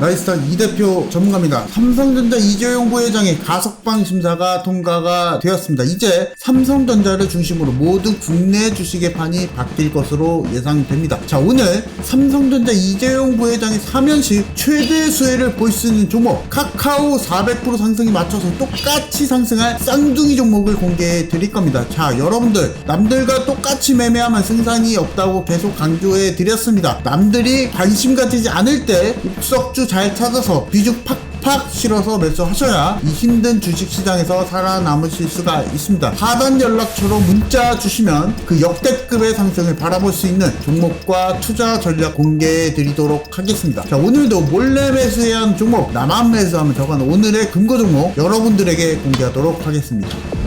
나이스탄 이 대표 전문가입니다. 삼성전자 이재용 부회장의 가석방 심사가 통과가 되었습니다. 이제 삼성전자를 중심으로 모든 국내 주식의 판이 바뀔 것으로 예상됩니다. 자, 오늘 삼성전자 이재용 부회장의 사면시 최대 수혜를 볼 수 있는 종목 카카오 400% 상승에 맞춰서 똑같이 상승할 쌍둥이 종목을 공개해 드릴 겁니다. 자, 여러분들 남들과 똑같이 매매하면 승산이 없다고 계속 강조해 드렸습니다. 남들이 관심 가지지 않을 때 옥석주 잘 찾아서 비중 팍팍 실어서 매수하셔야 이 힘든 주식시장에서 살아남으실 수가 있습니다. 하단 연락처로 문자 주시면 그 역대급의 상승을 바라볼 수 있는 종목과 투자 전략 공개해 드리도록 하겠습니다. 자, 오늘도 몰래 하는 종목, 나만 매수하면 저건 오늘의 금고 종목 여러분들에게 공개하도록 하겠습니다.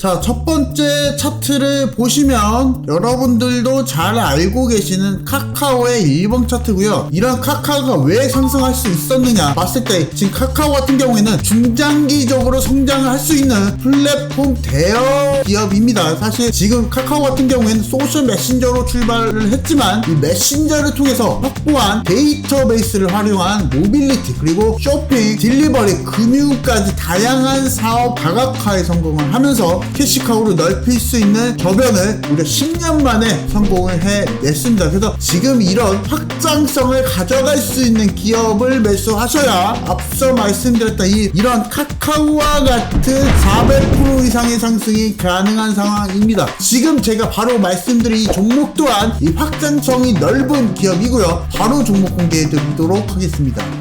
자, 첫 번째 차트를 보시면 여러분들도 잘 알고 계시는 카카오의 1번 차트고요. 이런 카카오가 왜 상승할 수 있었느냐 봤을 때 지금 카카오 같은 경우에는 중장기적으로 성장을 할 수 있는 플랫폼 대여 기업입니다. 사실 지금 카카오 같은 경우에는 소셜 메신저로 출발을 했지만 이 메신저를 통해서 확보한 데이터베이스를 활용한 모빌리티 그리고 쇼핑, 딜리버리, 금융까지 다양한 사업 다각화에 성공을 하면서 캐시카우를 넓힐 수 있는 저변을 무려 10년 만에 성공을 해냈습니다. 그래서 지금 이런 확장성을 가져갈 수 있는 기업을 매수하셔야 앞서 말씀드렸던 이, 이런 카카오와 같은 400% 이상의 상승이 가능한 상황입니다. 지금 제가 바로 말씀드린 이 종목 또한 이 확장성이 넓은 기업이고요. 바로 종목 공개해 드리도록 하겠습니다.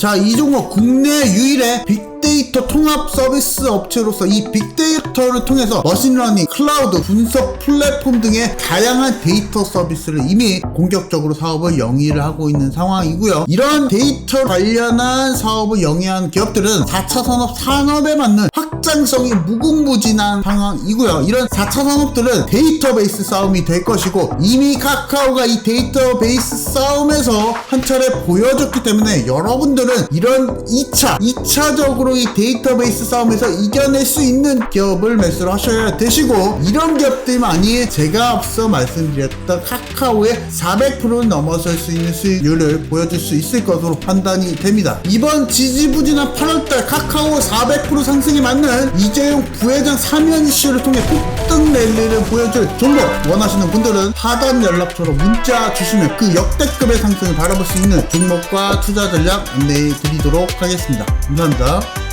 자, 이 종목 국내 유일의 빅데이터 통합 서비스 업체로서 이 빅데이터를 통해서 머신러닝, 클라우드, 분석 플랫폼 등의 다양한 데이터 서비스를 이미 공격적으로 사업을 영위를 하고 있는 상황이고요. 이런 데이터 관련한 사업을 영위한 기업들은 4차 산업 산업에 맞는 확 장성이 무궁무진한 상황이고요. 이런 4차 산업들은 데이터베이스 싸움이 될 것이고 이미 카카오가 이 데이터베이스 싸움에서 한 차례 보여줬기 때문에 여러분들은 이런 2차, 2차적으로 이 데이터베이스 싸움에서 이겨낼 수 있는 기업을 매수를 하셔야 되시고 이런 기업들만이 제가 앞서 말씀드렸던 카카오의 400% 넘어설 수 있는 수익률을 보여줄 수 있을 것으로 판단이 됩니다. 이번 지지부진한 8월달 카카오 400% 상승이 맞는 이재용 부회장 사면 이슈를 통해 폭등 랠리를 보여줄 종목 원하시는 분들은 하단 연락처로 문자 주시면 그 역대급의 상승을 바라볼 수 있는 종목과 투자 전략 안내해 드리도록 하겠습니다. 감사합니다.